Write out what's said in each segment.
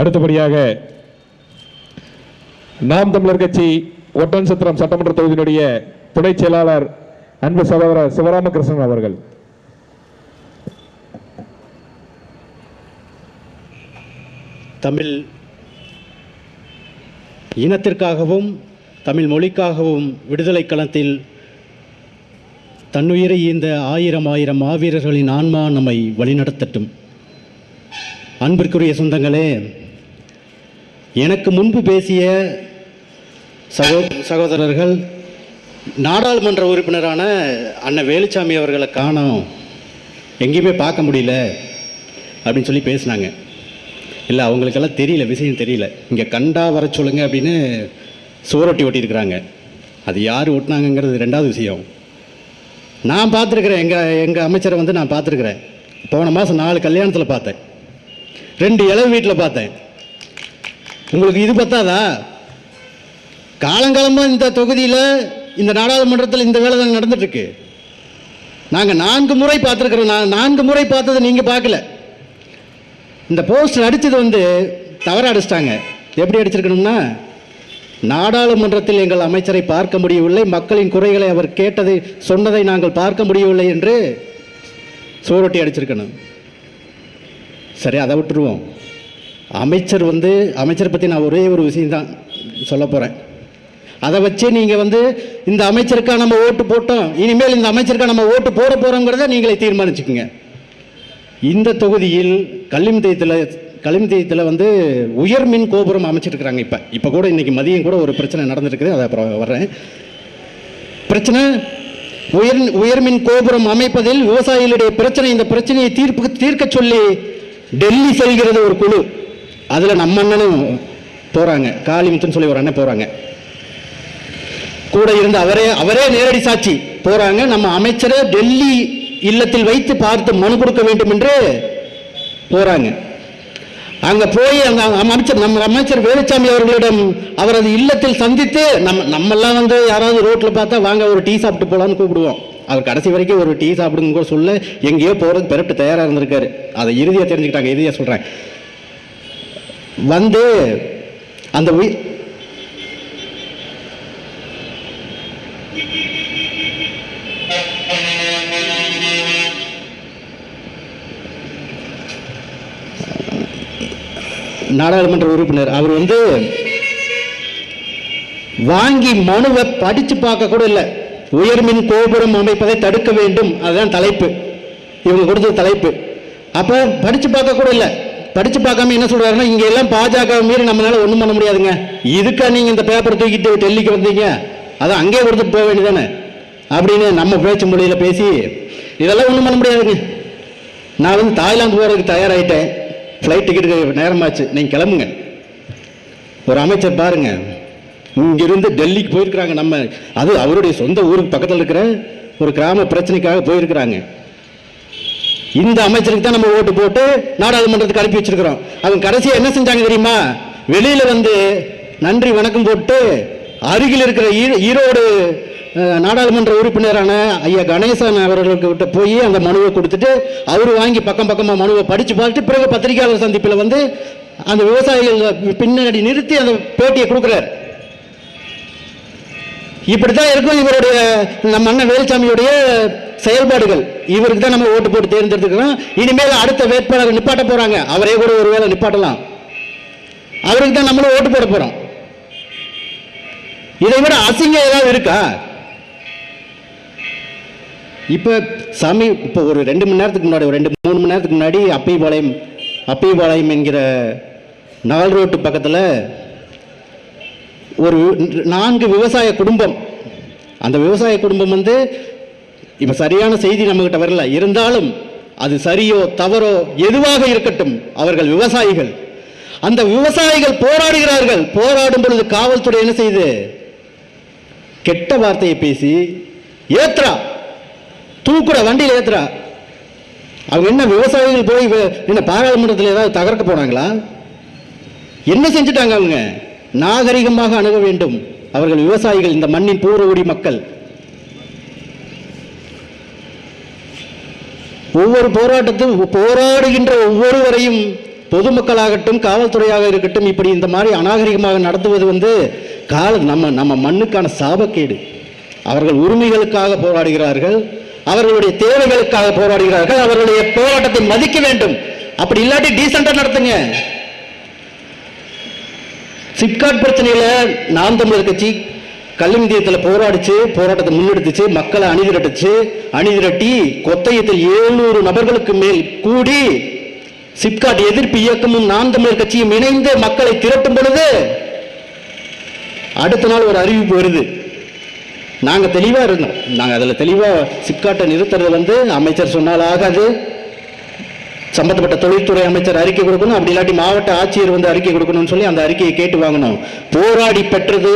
அடுத்தபடியாக நாம் தமிழர் கட்சி ஒட்டன்சத்திரம் சட்டமன்ற தொகுதியினுடைய துணை செயலாளர் அன்பு சகோதரர் சிவராமகிருஷ்ணன் அவர்கள். தமிழ் இனத்திற்காகவும் தமிழ் மொழிக்காகவும் விடுதலை களத்தில் தன்னுயிரை ஈந்த ஆயிரம் ஆயிரம் மாவீரர்களின் ஆன்மா நம்மை வழிநடத்தட்டும். அன்பிற்குரிய சொந்தங்களே எனக்கு முன்பு பேசிய சகோ சகோதரர்கள் நாடாளுமன்ற உறுப்பினரான அண்ணன் வேலுச்சாமி அவர்களை காணோம். எங்கேயுமே பார்க்க முடியல அப்படின்னு சொல்லி பேசினாங்க. இல்லை அவங்களுக்கெல்லாம் தெரியல விஷயம் தெரியல. இங்கே கண்டா வர சொல்லுங்க அப்படின்னு சுவரொட்டி ஒட்டியிருக்கிறாங்க. அது யார் ஒட்டினாங்கங்கிறது ரெண்டாவது விஷயம். நான் பார்த்துருக்குறேன். எங்கள் எங்கள் அமைச்சரை வந்து நான் பார்த்துருக்குறேன். போன மாதம் நாலு கல்யாணத்தில் பார்த்தேன். ரெண்டு இளவு வீட்டில் பார்த்தேன். உங்களுக்கு இது பத்தாதா? காலங்காலமாக இந்த தொகுதியில் இந்த நாடாளுமன்றத்தில் இந்த வேலை தான் நடந்துட்டுருக்கு. நாங்கள் நான்கு முறை பார்த்துருக்குறோம். நான் நான்கு முறை பார்த்ததை நீங்கள் பார்க்கல. இந்த போஸ்டர் அடித்தது வந்து தவற அடிச்சிட்டாங்க. எப்படி அடிச்சிருக்கணும்னா நாடாளுமன்றத்தில் எங்கள் அமைச்சரை பார்க்க முடியவில்லை. மக்களின் குறைகளை அவர் கேட்டதை சொன்னதை நாங்கள் பார்க்க முடியவில்லை என்று சுவரொட்டி அடிச்சிருக்கணும். சரி அதை விட்டுருவோம். அமைச்சர் வந்து அமைச்சரை பற்றி நான் ஒரே ஒரு விஷயம்தான் சொல்ல போகிறேன் அதை வச்சு நீங்கள் வந்து இந்த அமைச்சருக்காக நம்ம ஓட்டு போட்டோம் இனிமேல் இந்த அமைச்சருக்காக நம்ம ஓட்டு போட போகிறோங்கிறத நீங்களே தீர்மானிச்சுக்குங்க. இந்த தொகுதியில் கல்லிம்தயத்தில் கல்லிம்தயத்தில் வந்து உயர் மின் கோபுரம் அமைச்சிருக்கிறாங்க இப்போ. இப்போ கூட இன்றைக்கி மதியம் கூட ஒரு பிரச்சனை நடந்திருக்குது அதை அப்புறம் வர்றேன். பிரச்சனை உயர் உயர்மின் கோபுரம் அமைப்பதில் விவசாயிகளுடைய பிரச்சனை இந்த பிரச்சனையை தீர்ப்பு தீர்க்க சொல்லி டெல்லி செல்கிறது ஒரு குழு. அதில் நம்ம அண்ணனும் போகிறாங்க காளிமுத்துன்னு சொல்லி ஒரு அண்ணன் போகிறாங்க கூட இருந்து அவரே அவரே நேரடி சாட்சி போகிறாங்க நம்ம அமைச்சரை டெல்லி இல்லத்தில் வைத்து பார்த்து மனு கொடுக்க வேண்டும் என்று போகிறாங்க அங்கே போய் அந்த அமைச்சர் நம்ம அமைச்சர் வேலுச்சாமி அவர்களிடம் அவரது இல்லத்தில் சந்தித்து நம்ம நம்மெல்லாம் வந்து யாராவது ரோட்டில் பார்த்தா வாங்க ஒரு டீ சாப்பிட்டு போகலான்னு கூப்பிடுவோம். அவர் கடைசி வரைக்கும் ஒரு டீ சாப்பிடுங்க கூட சொல்ல எங்கேயோ போகிறது பெருட்டு தயாராக இருந்திருக்காரு. அதை இறுதியாக தெரிஞ்சுக்கிட்டாங்க இறுதியாக சொல்கிறேன் வந்து அந்த உயிர் நாடாளுமன்ற உறுப்பினர் அவர் வந்து வாங்கி மனுவை படிச்சு பார்க்க கூட இல்லை. உயர்மின் கோபுரம் அமைப்பதை தடுக்க வேண்டும். அதுதான் தலைப்பு. இவங்க கொடுத்த தலைப்பு. அப்போ படிச்சு பார்க்க கூட இல்லை. படிச்சு பார்க்காம என்ன சொல்றாருன்னா இங்க எல்லாம் பாஜக மீறி நம்மளால ஒண்ணும் பண்ண முடியாதுங்க. இதுக்கா நீங்க இந்த பேப்பர் தூக்கிட்டு டெல்லிக்கு வந்தீங்க. அதான் அங்கேயே கொடுத்துட்டு போக வேண்டியதானே அப்படின்னு நம்ம பேச்சு மொழியில பேசி இதெல்லாம் ஒண்ணும் பண்ண முடியாதுங்க. நான் வந்து தாய்லாந்து போகிறதுக்கு தயாராகிட்டேன் ஃப்ளைட் டிக்கெட்டுக்கு நேரமாச்சு. நீங்கள் கிளம்புங்க. ஒரு அமைச்சர் பாருங்க. இங்கிருந்து டெல்லிக்கு போயிருக்கிறாங்க நம்ம. அது அவருடைய சொந்த ஊருக்கு பக்கத்தில் இருக்கிற ஒரு கிராம பிரச்சனைக்காக போயிருக்கிறாங்க. இந்த அமைச்சருக்கு தான் நம்ம ஓட்டு போட்டு நாடாளுமன்றத்துக்கு அனுப்பி வச்சிருக்கிறோம். அவங்க கடைசியாக என்ன செஞ்சாங்க தெரியுமா? வெளியில் வந்து நன்றி வணக்கம் போட்டு அருகில் இருக்கிற ஈரோடு நாடாளுமன்ற உறுப்பினரான ஐயா கணேசன் அவர்களுக்கு விட்டு போய் அந்த மனுவை கொடுத்துட்டு அவர் வாங்கி பக்கம் பக்கமாக மனுவை படித்து பார்த்துட்டு பிறகு பத்திரிகையாளர் சந்திப்பில் வந்து அந்த விவசாயிகள் பின்னாடி நிறுத்தி அந்த பேட்டியை கொடுக்குறாரு. இப்படித்தான் இருக்கும் இவருடைய நம்ம அண்ணன் வேலுசாமியுடைய செயல்பாடுகள். இவருக்கு தான் நம்ம ஓட்டு போட்டு தேர்ந்தெடுத்துக்கிறோம் இனிமேல் அடுத்த வேட்பாளர் நிப்பாட்ட போறாங்க. அவரே கூட ஒரு வேளை நிப்பாட்டலாம். அவருக்கு தான் நம்மளும் ஓட்டு போட போறோம். இதை விட அசிங்கம் ஏதாவது இருக்கா? இப்ப சமீ இப்போ ஒரு ரெண்டு மணி நேரத்துக்கு முன்னாடி ஒரு ரெண்டு மூணு மணி நேரத்துக்கு முன்னாடி அப்பைபாளையம் அப்பைபாளையம் என்கிற நால் ரோட்டு பக்கத்தில் ஒரு நான்கு விவசாய குடும்பம். அந்த விவசாய குடும்பம் வந்து இப்போ சரியான செய்தி நம்மகிட்ட வரல. இருந்தாலும் அது சரியோ தவறோ எதுவாக இருக்கட்டும் அவர்கள் விவசாயிகள். அந்த விவசாயிகள் போராடுகிறார்கள். போராடும் பொழுது காவல்துறை என்ன செய்யுது கெட்ட வார்த்தையை பேசி ஏத்ரா தூக்குற வண்டியில் ஏத்துறா. அவங்க என்ன விவசாயிகள் போய் என்ன பாராளுமன்றத்தில் ஏதாவது தகர்க்க போனாங்களா? என்ன செஞ்சுட்டாங்க அவங்க? நாகரிகமாக அணுக வேண்டும். அவர்கள் விவசாயிகள் இந்த மண்ணின் பூர்வகுடி மக்கள். ஒவ்வொரு போராட்டத்தும் போராடுகின்ற ஒவ்வொருவரையும் பொதுமக்களாகட்டும் காவல்துறையாக இருக்கட்டும் இப்படி இந்த மாதிரி அநாகரிகமாக நடத்துவது வந்து கால நம்ம நம்ம மண்ணுக்கான சாபக்கேடு. அவர்கள் உரிமைகளுக்காக போராடுகிறார்கள் அவர்களுடைய தேவைகளுக்காக போராடுகிறார்கள் அவர்களுடைய போராட்டத்தை மதிக்க வேண்டும். அப்படி இல்லாட்டி டீசெண்டாக நடத்துங்க. சிப்காட் பிரச்சனையில் நாம் தமிழர் கட்சி கல்லிந்தியத்தில் போராடிச்சு போராட்டத்தை முன்னெடுத்துச்சு மக்களை அணிதிரட்டுச்சு. அணிதிரட்டி கொத்தையத்தில் எழுநூறு நபர்களுக்கு மேல் கூடி சிப்காட் எதிர்ப்பு இயக்கமும் நாம் தமிழர் கட்சியும் இணைந்து மக்களை திரட்டும் பொழுது அடுத்த நாள் ஒரு அறிவிப்பு வருது. நாங்கள் தெளிவாக இருந்தோம். நாங்கள் அதில் தெளிவாக சிப்காட்டை நிறுத்துறது வந்து அமைச்சர் சொன்னால் ஆகாது. சம்பந்தப்பட்ட தொழில்துறை அமைச்சர் அறிக்கை கொடுக்கணும். அப்படி இல்லாட்டி மாவட்ட ஆட்சியர் வந்து அறிக்கை கொடுக்கணும்னு சொல்லி அந்த அறிக்கையை கேட்டு வாங்கணும் போராடி பெற்றது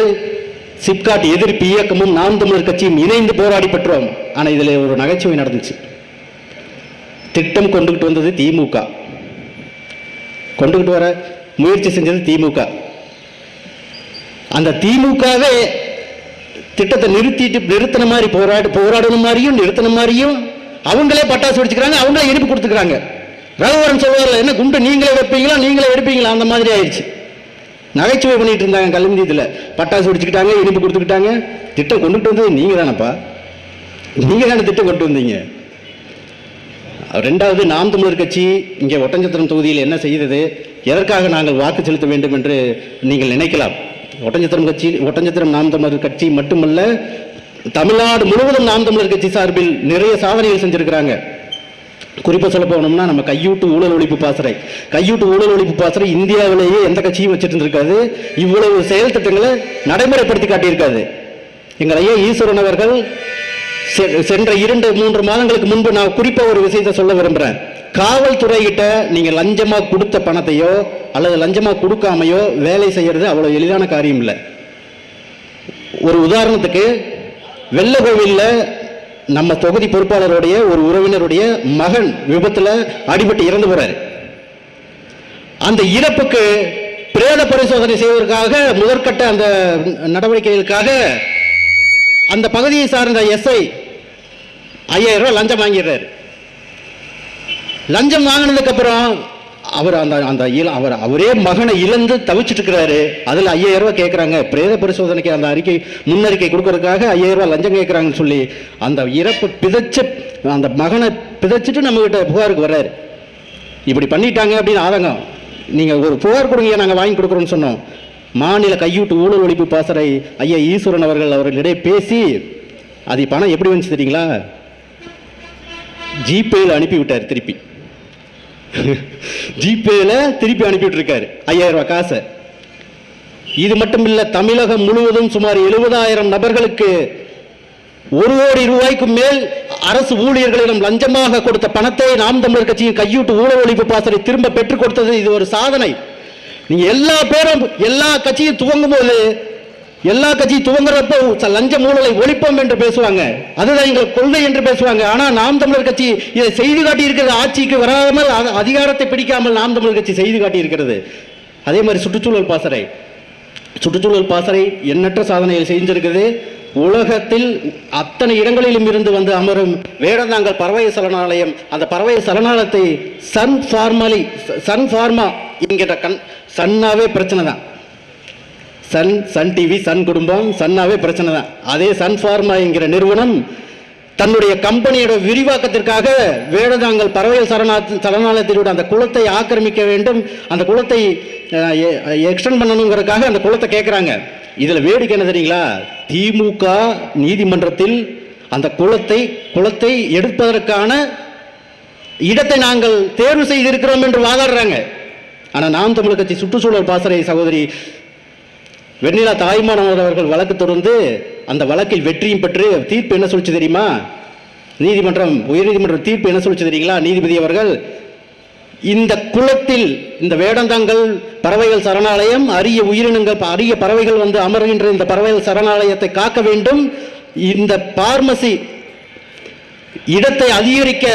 சிப்காட் எதிர்ப்பு இயக்கமும் நாம் தமிழர் கட்சியும் இணைந்து போராடி பெற்றோம். ஆனால் இதில் ஒரு நகைச்சுவை நடந்துச்சு. திட்டம் கொண்டுகிட்டு வந்தது திமுக. கொண்டுகிட்டு வர முயற்சி செஞ்சது திமுக. அந்த திமுகவே திட்டத்தை நிறுத்திட்டு நிறுத்தின மாதிரி போராடு போராடணும் மாதிரியும் நிறுத்தின மாதிரியும் அவங்களே பட்டாசு வெடிச்சுக்கிறாங்க அவங்களே இனிப்பு கொடுத்துக்கிறாங்க. ரகுவரன் சொல்வார்கள் என்ன குண்டு நீங்களே வைப்பீங்களா நீங்களே எடுப்பீங்களா? அந்த மாதிரி ஆயிடுச்சு. நகைச்சுவை பண்ணிட்டு இருந்தாங்க கல்விந்தியத்தில் பட்டாசு வெடிச்சுக்கிட்டாங்க இனிப்பு கொடுத்துக்கிட்டாங்க. திட்டம் கொண்டுட்டு வந்தது நீங்கள் தானப்பா? நீங்க தானே திட்டம் கொண்டு வந்தீங்க? ரெண்டாவது நாம் தமிழர் கட்சி இங்கே ஒட்டஞ்சத்திரம் தொகுதியில் என்ன செய்தது? எதற்காக நாங்கள் வாக்கு செலுத்த வேண்டும் என்று நீங்கள் நினைக்கலாம். ஒட்டஞ்சத்திரம் கட்சி ஒட்டஞ்சத்திரம் நாம் தமிழர் கட்சி மட்டுமல்ல தமிழ்நாடு முழுவதும் நாம் தமிழர் கட்சி சார்பில் நிறைய சாதனைகள் செஞ்சிருக்கிறாங்க. குறிப்பாக சொல்ல போனோம்னா நம்ம கையூட்டு ஊழல் ஒழிப்பு பாசறை. கையூட்டு ஊழல் ஒழிப்பு பாசறை இந்தியாவிலேயே எந்த கட்சியும் வச்சுட்டு இருந்திருக்காது இவ்வளவு செயல் திட்டங்களை நடைமுறைப்படுத்தி காட்டியிருக்காது. எங்கள் ஐயா ஈஸ்வரன் அவர்கள் செ- சென்ற இரண்டு மூன்று மாதங்களுக்கு முன்பு நான் குறிப்பாக ஒரு விஷயத்தை சொல்ல விரும்புறேன். காவல்துறைகிட்ட நீங்க லஞ்சமா கொடுத்த பணத்தையோ அல்லது லஞ்சமா கொடுக்காமையோ வேலை செய்யறது அவ்வளவு எளிதான காரியம் இல்லை. ஒரு உதாரணத்துக்கு வெள்ளகோவிலில் நம்ம தொகுதி பொறுப்பாளருடைய ஒரு உறவினருடைய மகன் விபத்தில் அடிபட்டு இறந்து போறாரு. அந்த இறப்புக்கு பிரேத பரிசோதனை செய்வதற்காக முதற்கட்ட அந்த நடவடிக்கைகளுக்காக அந்த பகுதியை சார்ந்த எஸ்ஐ ஐயாயிரம் ரூபாய் லஞ்சம் வாங்கிடுறாரு. லஞ்சம் வாங்கினதுக்கு அப்புறம் அவர் அந்த அந்த அவர் அவரே மகனை இழந்து தவிச்சிட்டு இருக்கிறாரு அதுல ஐயாயிரம் ரூபாய் கேட்கறாங்க. பிரேத பரிசோதனைக்கு அந்த அறிக்கை முன்னறிக்கை கொடுக்கறதுக்காக ஐயாயிரம் ரூபாய் லஞ்சம் கேட்கறாங்கன்னு சொல்லி அந்த இறப்பு பிதைச்சு அந்த மகனை பிதைச்சிட்டு நம்ம கிட்ட புகாருக்கு வர்றாரு. இப்படி பண்ணிட்டாங்க அப்படின்னு ஆதங்கம். நீங்க ஒரு புகார் கொடுங்க நாங்க வாங்கி கொடுக்குறோம்னு சொன்னோம். மாநில கையூட்டு ஊழல் ஒழிப்பு பாசறை ஐயா ஈஸ்வரன் அவர்கள் அவர்களிடையே பேசி அது பணம் எப்படி வந்துச்சு தெரியுங்களா? ஜிபேயில் அனுப்பி விட்டார் திருப்பி. ஜிபேல திருப்பி அனுப்பிவிட்டுருக்காரு. ஐயாயிரம் ரூபாய் காசை. இது மட்டும் இல்லை தமிழகம் முழுவதும் சுமார் எழுபதாயிரம் நபர்களுக்கு ஒரு கோடி ரூபாய்க்கு மேல் அரசு ஊழியர்களிடம் லஞ்சமாக கொடுத்த பணத்தை நாம் தமிழர் கட்சியின் கையூட்டு ஊழல் ஒழிப்பு பாசனை திரும்ப பெற்றுக் கொடுத்தது இது ஒரு சாதனை. நீங்க எல்லா பேரும் எல்லா கட்சியும் துவங்கும் போது எல்லா கட்சியும் துவங்குறப்போ ச- லஞ்ச ஊழலை ஒழிப்போம் என்று பேசுவாங்க. அதுதான் எங்கள் கொள்கை என்று பேசுவாங்க. ஆனா நாம் தமிழர் கட்சி இதை செய்து காட்டி இருக்கிறது ஆட்சிக்கு வராமல் அதிகாரத்தை பிடிக்காமல் நாம் தமிழர் கட்சி செய்து காட்டி இருக்கிறது. அதே மாதிரி சுற்றுச்சூழல் பாசறை. சுற்றுச்சூழல் பாசறை எண்ணற்ற சாதனைகள் செஞ்சிருக்குது. உலகத்தில் அத்தனை இடங்களிலும் இருந்து வந்து அமரும் வேடந்தாங்கல் பறவை சரணாலயம் அந்த பறவை சரணாலயத்தை சன் ஃபார்மலி சன் ஃபார்மா என்கிற கண் சன்னாவே பிரச்சனை தான். சன் சன் டிவி சன் குடும்பம் சன்னாவே பிரச்சனை தான். அதே சன் ஃபார்மா என்கிற நிறுவனம் தன்னுடைய கம்பெனியோட விரிவாக்கத்திற்காக வேடதாங்கல் பறவைகள் சரணா சரணாலயத்தினுடைய அந்த குளத்தை ஆக்கிரமிக்க வேண்டும் அந்த குளத்தை எக்ஸ்டெண்ட் பண்ணணுங்கிறதுக்காக அந்த குளத்தை கேட்குறாங்க இதில் வேடிக்கை என்ன தெரியுங்களா? திமுக நீதிமன்றத்தில் அந்த குளத்தை குளத்தை எடுப்பதற்கான இடத்தை நாங்கள் தேர்வு செய்திருக்கிறோம் என்று வாதாடுறாங்க. ஆனால் நாம் தமிழ் கட்சி சுற்றுச்சூழல் பாசறை சகோதரி வெண்ணிலா தாய்மானவர் அவர்கள் வழக்கு தொடர்ந்து அந்த வழக்கில் வெற்றியும் பெற்று தீர்ப்பு என்ன சொல்லிச்சு தெரியுமா? நீதிமன்றம் உயர்நீதிமன்றம் தீர்ப்பு என்ன சொல்லிச்சு தெரியுங்களா? நீதிபதி அவர்கள் இந்த குளத்தில் இந்த வேடந்தாங்கல் பறவைகள் சரணாலயம் அரிய உயிரினங்கள் அரிய பறவைகள் வந்து அமர்கின்ற இந்த பறவைகள் சரணாலயத்தை காக்க வேண்டும். இந்த பார்மசி இடத்தை அதிகரிக்க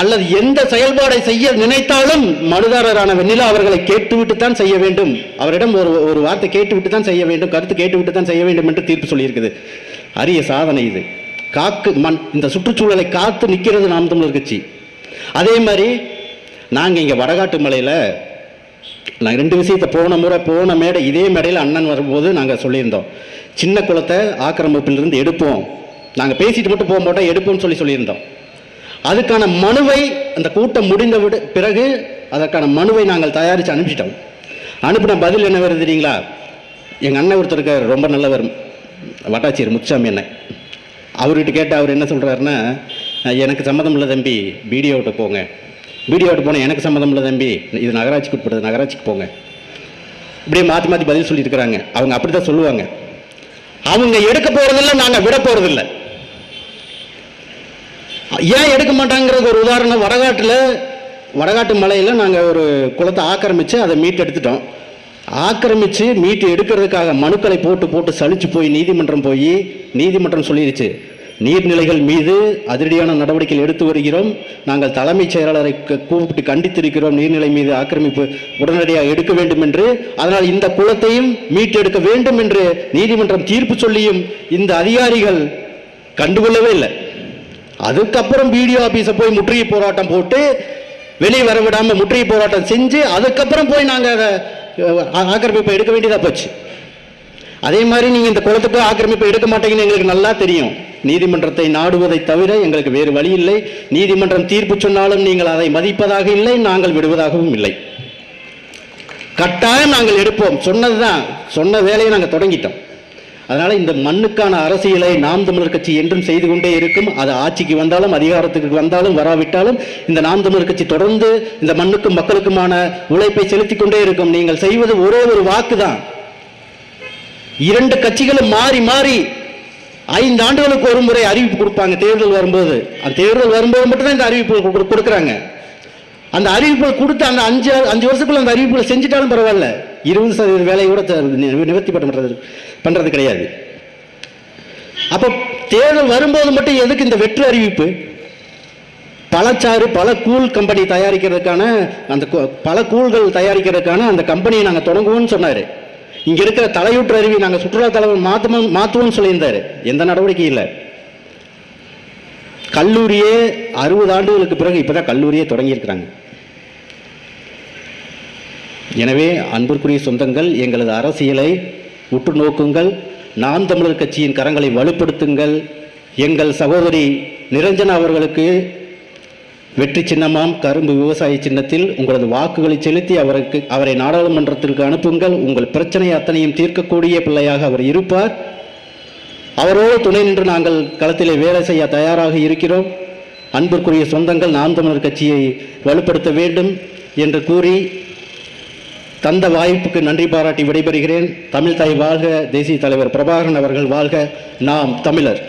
அல்லது எந்த செயல்பாடை செய்ய நினைத்தாலும் மனுதாரரான வெண்ணிலா அவர்களை கேட்டுவிட்டு தான் செய்ய வேண்டும். அவரிடம் ஒரு ஒரு வார்த்தை கேட்டுவிட்டு தான் செய்ய வேண்டும் கருத்து கேட்டுவிட்டு தான் செய்ய வேண்டும் என்று தீர்ப்பு சொல்லியிருக்குது. அரிய சாதனை இது. காக்கு மண் இந்த சுற்றுச்சூழலை காத்து நிற்கிறது நாம் தமிழர் கட்சி. அதே மாதிரி நாங்கள் இங்கே வடகாட்டு மலையில் நாங்கள் ரெண்டு விஷயத்தை போன முறை போன மேடை இதே மேடையில் அண்ணன் வரும்போது நாங்கள் சொல்லியிருந்தோம். சின்ன குளத்தை ஆக்கிரமிப்பிலிருந்து எடுப்போம். நாங்கள் பேசிட்டு மட்டும் போக மாட்டோம் எடுப்போம்னு சொல்லி சொல்லியிருந்தோம். அதுக்கான மனுவை அந்த கூட்டம் முடிந்த விட பிறகு அதற்கான மனுவை நாங்கள் தயாரித்து அனுப்பிச்சிட்டோம். அனுப்பின பதில் என்ன வருது தெரியுங்களா? எங்கள் அண்ணன் ஒருத்தர் இருக்கார் ரொம்ப நல்லவர் வட்டாட்சியர் முத்துசாமி அண்ணன். அவர்கிட்ட கேட்டு அவர் என்ன சொல்கிறாருன்னா எனக்கு சம்மதம் இல்லை தம்பி பிடிஓட்ட போங்க. பிடிஓட்ட போனால் எனக்கு சம்மதம் இல்லை தம்பி இது நகராட்சிக்கு உட்படுது நகராட்சிக்கு போங்க. இப்படியே மாற்றி மாற்றி பதில் சொல்லியிருக்கிறாங்க அவங்க அப்படி தான் சொல்லுவாங்க. அவங்க எடுக்க போகிறதில்ல நாங்கள் விட போகிறதில்ல ஏன் எடுக்க மாட்டாங்கிறது ஒரு உதாரணம் வடகாட்டில் வடகாட்டு மலையில் நாங்கள் ஒரு குளத்தை ஆக்கிரமித்து அதை மீட்டு எடுத்துட்டோம். ஆக்கிரமித்து மீட்டு எடுக்கிறதுக்காக மனுக்களை போட்டு போட்டு சலித்து போய் நீதிமன்றம் போய் நீதிமன்றம் சொல்லிடுச்சு நீர்நிலைகள் மீது அதிரடியான நடவடிக்கைகள் எடுத்து வருகிறோம். நாங்கள் தலைமைச் செயலாளரை கூப்பிட்டு கண்டித்திருக்கிறோம் நீர்நிலை மீது ஆக்கிரமிப்பு உடனடியாக எடுக்க வேண்டும் என்று. அதனால் இந்த குளத்தையும் மீட்டெடுக்க வேண்டும் என்று நீதிமன்றம் தீர்ப்பு சொல்லியும் இந்த அதிகாரிகள் கண்டுகொள்ளவே இல்லை. அதுக்கப்புறம் பிடிஓ ஆஃபீஸை போய் முற்றுகை போராட்டம் போட்டு வெளியே வர விடாமல் முற்றுகை போராட்டம் செஞ்சு அதுக்கப்புறம் போய் நாங்கள் அதை ஆக்கிரமிப்பை எடுக்க வேண்டியதாக போச்சு. அதே மாதிரி நீங்கள் இந்த குளத்துக்கு ஆக்கிரமிப்பை எடுக்க மாட்டீங்கன்னு எங்களுக்கு நல்லா தெரியும். நீதிமன்றத்தை நாடுவதை தவிர எங்களுக்கு வேறு வழி இல்லை. நீதிமன்றம் தீர்ப்பு சொன்னாலும் நீங்கள் அதை மதிப்பதாக இல்லை நாங்கள் விடுவதாகவும் இல்லை. கட்டாயம் நாங்கள் எடுப்போம். சொன்னதுதான். சொன்ன வேலையை நாங்கள் தொடங்கிட்டோம். அதனால இந்த மண்ணுக்கான அரசியலை நாம் தமிழர் கட்சி என்றும் செய்து கொண்டே இருக்கும். அது ஆட்சிக்கு வந்தாலும் அதிகாரத்துக்கு வந்தாலும் வராவிட்டாலும் இந்த நாம் தமிழர் கட்சி தொடர்ந்து இந்த மண்ணுக்கும் மக்களுக்குமான உழைப்பை செலுத்தி கொண்டே இருக்கும். நீங்கள் செய்வது ஒரே ஒரு வாக்கு தான் இரண்டு கட்சிகளும் மாறி மாறி ஐந்து ஆண்டுகளுக்கு ஒரு முறை அறிவிப்பு கொடுப்பாங்க. தேர்தல் வரும்போது. அந்த தேர்தல் வரும்போது மட்டும்தான் இந்த அறிவிப்பு கொடுக்குறாங்க. அந்த அறிவிப்பை கொடுத்து அந்த அஞ்சு அஞ்சு வருஷத்துக்குள்ள அந்த அறிவிப்புகளை செஞ்சுட்டாலும் பரவாயில்ல. இருபது சதவீத வேலையை கூட த- நிவர்த்தி பண்ணுறது பண்ணுறது கிடையாது. அப்போ தேர்தல் வரும்போது மட்டும் எதுக்கு இந்த வெற்று அறிவிப்பு? பழச்சாறு பல கூழ் கம்பெனி தயாரிக்கிறதுக்கான அந்த பல கூழ்கள் தயாரிக்கிறதுக்கான அந்த கம்பெனியை நாங்கள் தொடங்குவோம்னு சொன்னார். இங்கே இருக்கிற தலையூற்று அருவி நாங்கள் சுற்றுலா தலைவர் மாற்றுவோம் மாற்றுவோம்னு சொல்லியிருந்தார். எந்த நடவடிக்கையும் இல்லை. கல்லூரியே அறுபது ஆண்டுகளுக்கு பிறகு இப்பதான் கல்லூரியே தொடங்கியிருக்கிறாங்க. எனவே அன்பிற்குரிய சொந்தங்கள் எங்களது அரசியலை உற்று நோக்குங்கள் நாம் தமிழர் கட்சியின் கரங்களை வலுப்படுத்துங்கள். எங்கள் சகோதரி நிரஞ்சனா அவர்களுக்கு வெற்றி சின்னமாம். கரும்பு விவசாய சின்னத்தில் உங்களது வாக்குகளை செலுத்தி அவருக்கு அவரை நாடாளுமன்றத்திற்கு அனுப்புங்கள். உங்கள் பிரச்சனை அத்தனையும் தீர்க்கக்கூடிய பிள்ளையாக அவர் இருப்பார். அவரோடு துணை நின்று நாங்கள் களத்திலே வேலை செய்ய தயாராக இருக்கிறோம். அன்பிற்குரிய சொந்தங்கள் நாம் தமிழர் கட்சியை வலுப்படுத்த வேண்டும் என்று கூறி தந்த வாய்ப்புக்கு நன்றி பாராட்டி விடைபெறுகிறேன். தமிழ் தாய் வாழ்க தேசிய தலைவர் பிரபாகரன் அவர்கள் வாழ்க. நாம் தமிழர்.